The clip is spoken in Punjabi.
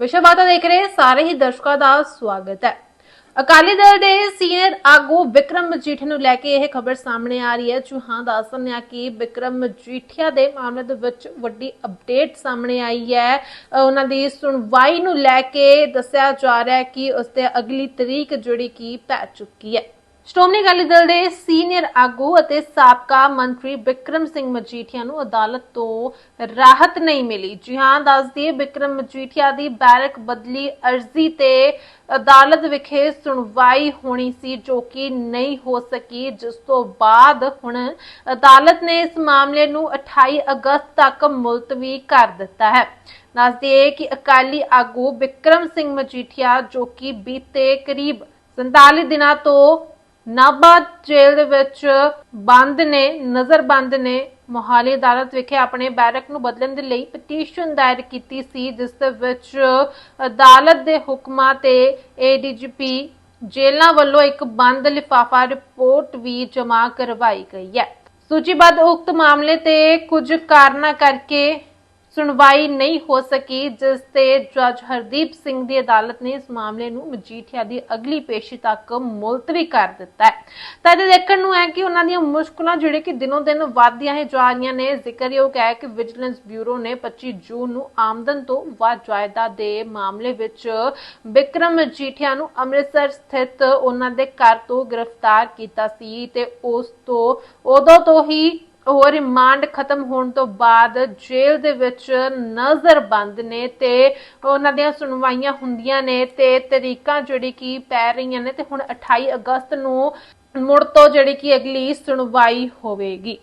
ਵਿਸ਼ਵਵਾਦਾ ਦੇਖ ਰਹੇ ਸਾਰੇ ਹੀ ਦਰਸ਼ਕਾਂ ਦਾ ਸਵਾਗਤ ਹੈ। ਅਕਾਲੀ ਦਲ ਦੇ ਸੀਨੀਅਰ ਆਗੂ ਵਿਕਰਮ ਮਜੀਠੀਆ ਨੂੰ ਲੈ ਕੇ ਇਹ ਖਬਰ ਸਾਹਮਣੇ ਆ ਰਹੀ ਹੈ। ਚੂਹਾਂ ਹਾਂ ਦੱਸ ਦਿੰਦੇ ਹਾਂ ਕਿ ਵਿਕਰਮ ਮਜੀਠੀਆ ਦੇ ਮਾਮਲੇ ਦੇ ਵਿੱਚ ਵੱਡੀ ਅਪਡੇਟ ਸਾਹਮਣੇ ਆਈ ਹੈ। ਅਹ ਉਹਨਾਂ ਦੀ ਸੁਣਵਾਈ ਨੂੰ ਲੈ ਕੇ ਦੱਸਿਆ ਜਾ ਰਿਹਾ ਹੈ ਕਿ ਉਸ ਤੇ ਅਗਲੀ ਤਰੀਕ ਜਿਹੜੀ ਕਿ ਪੈ ਚੁੱਕੀ ਹੈ। ਸ਼੍ਰੋਮਣੀ ਅਕਾਲੀ ਦਲ ਦੇ ਸੀਨੀਅਰ ਆਗੂ ਅਤੇ ਸਾਬਕਾ ਮੰਤਰੀ ਵਿਕਰਮ ਸਿੰਘ ਮਜੀਠੀਆ ਨੂੰ ਅਦਾਲਤ ਤੋਂ ਰਾਹਤ ਨਹੀਂ ਮਿਲੀ। ਜੀ ਹਾਂ, ਦੱਸ ਦਈਏ ਵਿਕਰਮ ਮਜੀਠੀਆ ਦੀ ਬੈਰਕ ਬਦਲੀ ਅਰਜ਼ੀ ਤੇ ਅਦਾਲਤ ਵਿਖੇ ਸੁਣਵਾਈ ਹੋਣੀ ਸੀ, ਜੋ ਕਿ ਨਹੀਂ ਹੋ ਸਕੀ। ਜਿਸ ਤੋਂ ਬਾਅਦ ਹੁਣ ਅਦਾਲਤ ਨੇ ਇਸ ਮਾਮਲੇ ਨੂੰ 28 ਅਗਸਤ ਤੱਕ ਮੁਲਤਵੀ ਕਰ ਦਿੱਤਾ ਹੈ। ਦੱਸ ਦਈਏ ਕਿ ਅਕਾਲੀ ਆਗੂ ਵਿਕਰਮ ਸਿੰਘ ਮਜੀਠੀਆ, ਜੋ ਕਿ ਬੀਤੇ ਕਰੀਬ 47 ਦਿਨਾਂ ਤੋਂ ਨਾਭਾ ਜੇਲ੍ਹ ਦੇ ਵਿੱਚ ਬੰਦ ਨੇ ਨਜ਼ਰਬੰਦ ਨੇ ਮੋਹਾਲੀ ਅਦਾਲਤ ਵਿਖੇ ਆਪਣੇ ਬੈਰਕ ਨੂੰ ਬਦਲਣ ਦੇ ਲਈ ਪਟੀਸ਼ਨ ਦਾਇਰ ਕੀਤੀ ਸੀ, ਜਿਸ ਦੇ ਵਿੱਚ ਅਦਾਲਤ ਦੇ ਹੁਕਮਾਂ ਤੇ ਏਡੀਜੀਪੀ ਜੇਲ੍ਹਾਂ ਵੱਲੋਂ ਇੱਕ ਬੰਦ ਲਿਫਾਫਾ ਰਿਪੋਰਟ ਵੀ ਜਮ੍ਹਾਂ ਕਰਵਾਈ ਗਈ ਹੈ। ਸੂਚੀਬੱਧ ਉਕਤ ਮਾਮਲੇ ਤੇ ਕੁਝ ਕਾਰਨਾਂ ਕਰਕੇ ਸੁਣਵਾਈ ਨਹੀਂ ਹੋ ਸਕੀ, ਜਿਸ ਤੇ ਜੱਜ ਹਰਦੀਪ ਸਿੰਘ ਦੀ ਅਦਾਲਤ ਨੇ ਇਸ ਮਾਮਲੇ ਨੂੰ ਮਜੀਠੀਆ ਦੀ ਅਗਲੀ ਪੇਸ਼ੀ ਤੱਕ ਮੁਲਤਵੀ ਕਰ ਦਿੱਤਾ ਹੈ। ਤਾਂ ਇਹ ਦੇਖਣ ਨੂੰ ਹੈ ਕਿ ਉਹਨਾਂ ਦੀਆਂ ਮੁਸ਼ਕਲਾਂ ਜਿਹੜੇ ਕਿ ਦਿਨੋਂ ਦਿਨ ਵਧਦੀਆਂ ਹੀ ਜਾ ਰਹੀਆਂ ਨੇ, ਜ਼ਿਕਰਯੋਗ ਹੈ ਕਿ ਵਿਜੀਲੈਂਸ ਬਿਊਰੋ ਨੇ 25 ਜੂਨ ਨੂੰ ਆਮਦਨ ਤੋਂ ਵੱਧ ਜਾਇਦਾਦ ਦੇ ਮਾਮਲੇ ਵਿੱਚ ਬਿਕਰਮ ਮਜੀਠੀਆ ਨੂੰ ਅੰਮ੍ਰਿਤਸਰ ਸਥਿਤ ਉਹਨਾਂ ਦੇ ਘਰ ਤੋਂ ਗ੍ਰਿਫਤਾਰ ਕੀਤਾ ਸੀ ਤੇ ਉਸ ਤੋਂ, ਉਦੋਂ ਤੋਂ ਹੀ ਉਹ ਰਿਮਾਂਡ ਖਤਮ ਹੋਣ ਤੋਂ ਬਾਅਦ ਜੇਲ੍ਹ ਦੇ ਵਿੱਚ ਨਜ਼ਰਬੰਦ ਨੇ ਤੇ ਉਹਨਾਂ ਦੀਆਂ ਸੁਣਵਾਈਆਂ ਹੁੰਦੀਆਂ ਨੇ ਤੇ ਤਰੀਕਾਂ ਜਿਹੜੀ ਕੀ ਪੈ ਰਹੀਆਂ ਨੇ ਤੇ ਹੁਣ 28 ਅਗਸਤ ਨੂੰ ਮੁੜ ਤੋਂ ਜਿਹੜੀ ਕੀ ਅਗਲੀ ਸੁਣਵਾਈ ਹੋਵੇਗੀ।